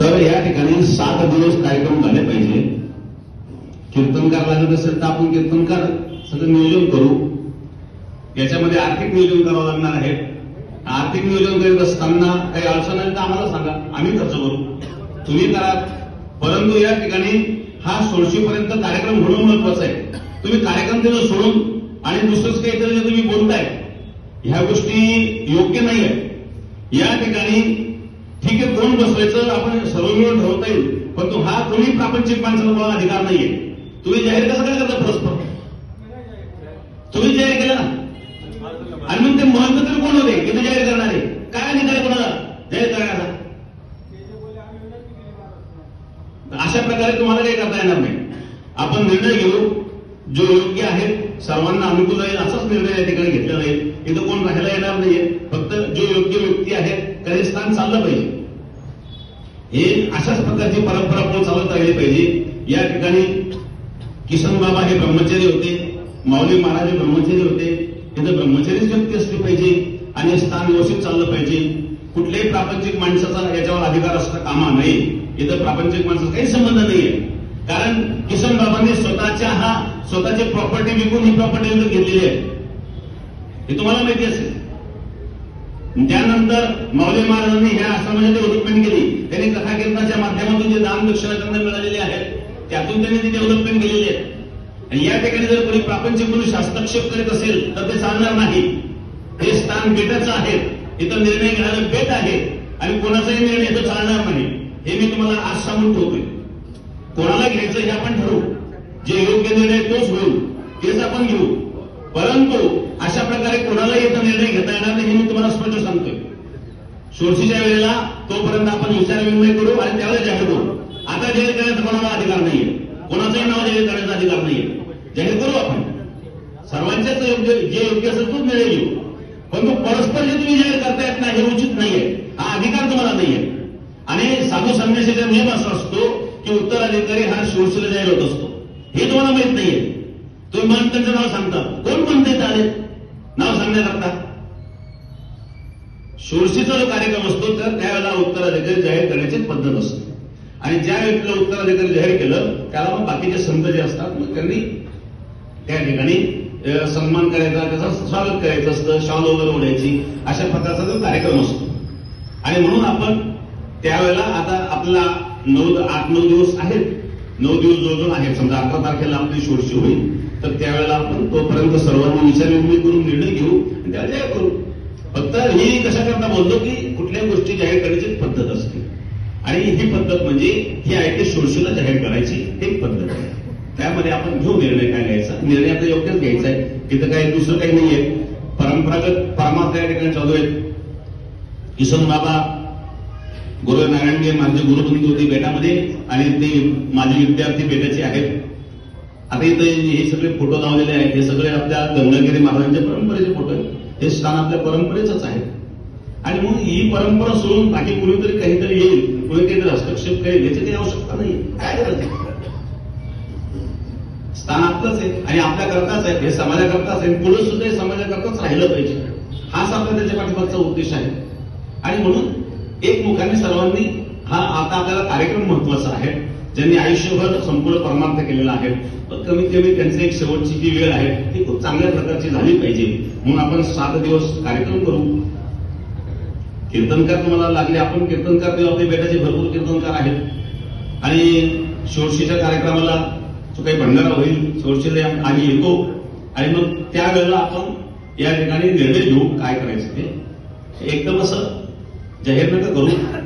तर या ठिकाणी सात दिवस कार्यक्रम झाले पाहिजे. कीर्तनकार लागत असेल तर आपण कीर्तनकार सगळं नियोजन करू. याच्यामध्ये आर्थिक नियोजन करावं लागणार आहे. आर्थिक नियोजन करीत असताना काही अडचण आली तर आम्हाला सांगा. आम्ही खर्च करू. तुम्ही करा. परंतु या ठिकाणी हा सोळशीपर्यंत कार्यक्रम होणं महत्त्वाचा आहे. तुम्ही कार्यक्रम दिलं सोडून आणि दुसरंच काहीतरी तुम्ही बोलताय ह्या गोष्टी योग्य नाही आहे या ठिकाणी ठीक आहे कोण बसवायचं आपण सर्व मिळून ठरवता येईल. पण तो हा कोणी प्रापंचिक माणसाला तुम्हाला अधिकार नाहीये. तुम्ही जाहीर कसं काय करता परस्पर? तुम्ही जाहीर केला? आणि मग ते महत्त्व तरी कोण होते इथे जाहीर करणारे? काय अधिकार आहे कोणाला? जाहीर करण्याचा. अशा प्रकारे तुम्हाला काही करता येणार नाही. आपण निर्णय घेऊ. जो योग्य आहे सर्वांना अनुकूल आहे असाच निर्णय या ठिकाणी घेतला जाईल इथं कोण राहायला येणार नाहीये. फक्त जो व्यक्ती आहे त्याचे स्थान चाललं पाहिजे. हे अशाच प्रकारची परंपरा आपण चालत राहिली पाहिजे. या ठिकाणी किसन बाबा हे ब्रह्मचारी होते माऊली महाराज हे ब्रह्मचारी होते. इथं ब्रह्मचारीच व्यक्ती असली पाहिजे आणि स्थान व्यवस्थित चाललं पाहिजे. कुठल्याही प्रापंचिक माणसाचा याच्यावर अधिकार असता कामा नाही इथं प्रापंचिक माणसाचा काही संबंध नाहीये. कारण किशन बाबांनी स्वतःच्या हा स्वतःची प्रॉपर्टी विकून ही प्रॉपर्टी घेतलेली आहे. हे तुम्हाला माहिती असेल. त्यानंतर माऊली महाराजांनी ह्या आश्रमाची डेव्हलपमेंट केली. त्यांनी कथा कीर्तनाच्या माध्यमातून जे दान दक्षिणा त्यांना मिळालेले आहेत त्यातून त्यांनी ती डेव्हलपमेंट केलेली आहे आणि या ठिकाणी जर कोणी प्रापंचिक पुरुष हस्तक्षेप करीत असेल तर ते चालणार नाही. हे स्थान बेटाचं आहे. इथं निर्णय घेणारं बेट आहे. आणि कोणाचाही निर्णय इथं चालणार नाही. हे मी तुम्हाला आज सांगून ठेवतोय. कोणाला घ्यायचं हे आपण ठरवू. जे योग्य निर्णय तोच होईल तेच आपण घेऊ. परंतु अशा प्रकारे कोणाला इथं निर्णय घेता येणार नाही हे मी तुम्हाला स्पष्ट सांगतोय. सोडशीच्या वेळेला तोपर्यंत आपण विचार विनिमय करू आणि त्यावेळेस जाहीर करू. आता जाहीर करण्याचा कोणाला अधिकार नाहीये. कोणाचंही नाव जाहीर करण्याचा अधिकार नाहीये. जाहीर करू आपण. सर्वांच्याच योग्य जे योग्य असेल तोच निर्णय घेऊ. परंतु परस्पर जे तुम्ही जाहीर करतायत नाही हे उचित नाहीये. हा अधिकार तुम्हाला नाहीये. आणि साधू संन्यासाचा नियम असा असतो की उत्तराधिकारी हा शिवसेना जाहीर होत असतो. हे तुम्हाला माहीत नाहीये. तुम्ही मन त्यांचं नाव सांगता. कोण म्हणते चालेल नाव सांगण्याकरता शोरशीचा जो कार्यक्रम असतो तर त्यावेळेला उत्तराधिकारी जाहीर करण्याची पद्धत असते. आणि ज्या व्यक्तीला उत्तराधिकारी जाहीर केलं त्याला मग बाकीचे संत जे असतात मग त्यांनी त्या ठिकाणी सन्मान करायचा त्याचं स्वागत करायचं असतं शॉल वगैरे ओढायची अशा प्रकारचा तो कार्यक्रम असतो. आणि म्हणून आपण त्यावेळेला आता आपला नऊ आठ नऊ दिवस आहेत. नऊ दिवस जो जो आहेत समजा अकरा तारखेला आपली शोडशी होईल तर त्यावेळेला आपण तोपर्यंत सर्वांनी विचार विनिमय करून निर्णय घेऊ आणि त्याला जाहीर करू. फक्त ही कशा करता बोलतो की कुठल्याही गोष्टी जाहीर करायची पद्धत असते. आणि ही पद्धत म्हणजे ही आहे ते शोडशीला जाहीर करायची एक पद्धत आहे. त्यामध्ये आपण घेऊ निर्णय काय घ्यायचा निर्णय आता योग्यच घ्यायचा आहे. तिथं काही दुसरं काही नाहीये. परंपरागत परमार्थ या ठिकाणी चालू आहेत. किसन बाबा गुरु नारायणगे माझे गुरुबंधू होते बेटामध्ये आणि ते माझे विद्यार्थी बेटाचे आहेत. आता इथे हे सगळे फोटो लावलेले आहेत. हे सगळे आपल्या गंगागिरी महाराजांच्या परंपरेचे फोटो आहेत. हे स्थान आपल्या परंपरेचंच आहे. आणि म्हणून ही परंपरा सोडून बाकी कुणीतरी काहीतरी येईल कुणी काहीतरी हस्तक्षेप करेल याची काही आवश्यकता नाही. काय करायचं स्थान आपलंच आहे आणि आपल्या करताच आहे. हे समाजाकरताच आहे. पुढे सुद्धा हे समाजाकरताच राहिलं पाहिजे. हाच आपला त्याच्या पाठीमागचा उद्देश आहे. आणि म्हणून एक मुखाने सर्वांनी हा आता आपल्याला कार्यक्रम महत्त्वाचा आहे. ज्यांनी आयुष्यभर संपूर्ण परमार्थ केलेला आहे. पण कमीत कमी त्यांची एक शेवटची जी वेळ आहे ती खूप चांगल्या प्रकारची झाली पाहिजे. म्हणून आपण सात दिवस कार्यक्रम करू. कीर्तनकार तुम्हाला लागले आपण कीर्तनकार देऊ आपल्या बेटाचे भरपूर कीर्तनकार आहेत. आणि शोरशीच्या कार्यक्रमाला जो काही भंडारा होईल शोरशीला आम्ही येतो. आणि मग त्यावेळेला आपण या ठिकाणी निर्णय घेऊ काय करायचं ते. एकदम असं जाहीर नका करू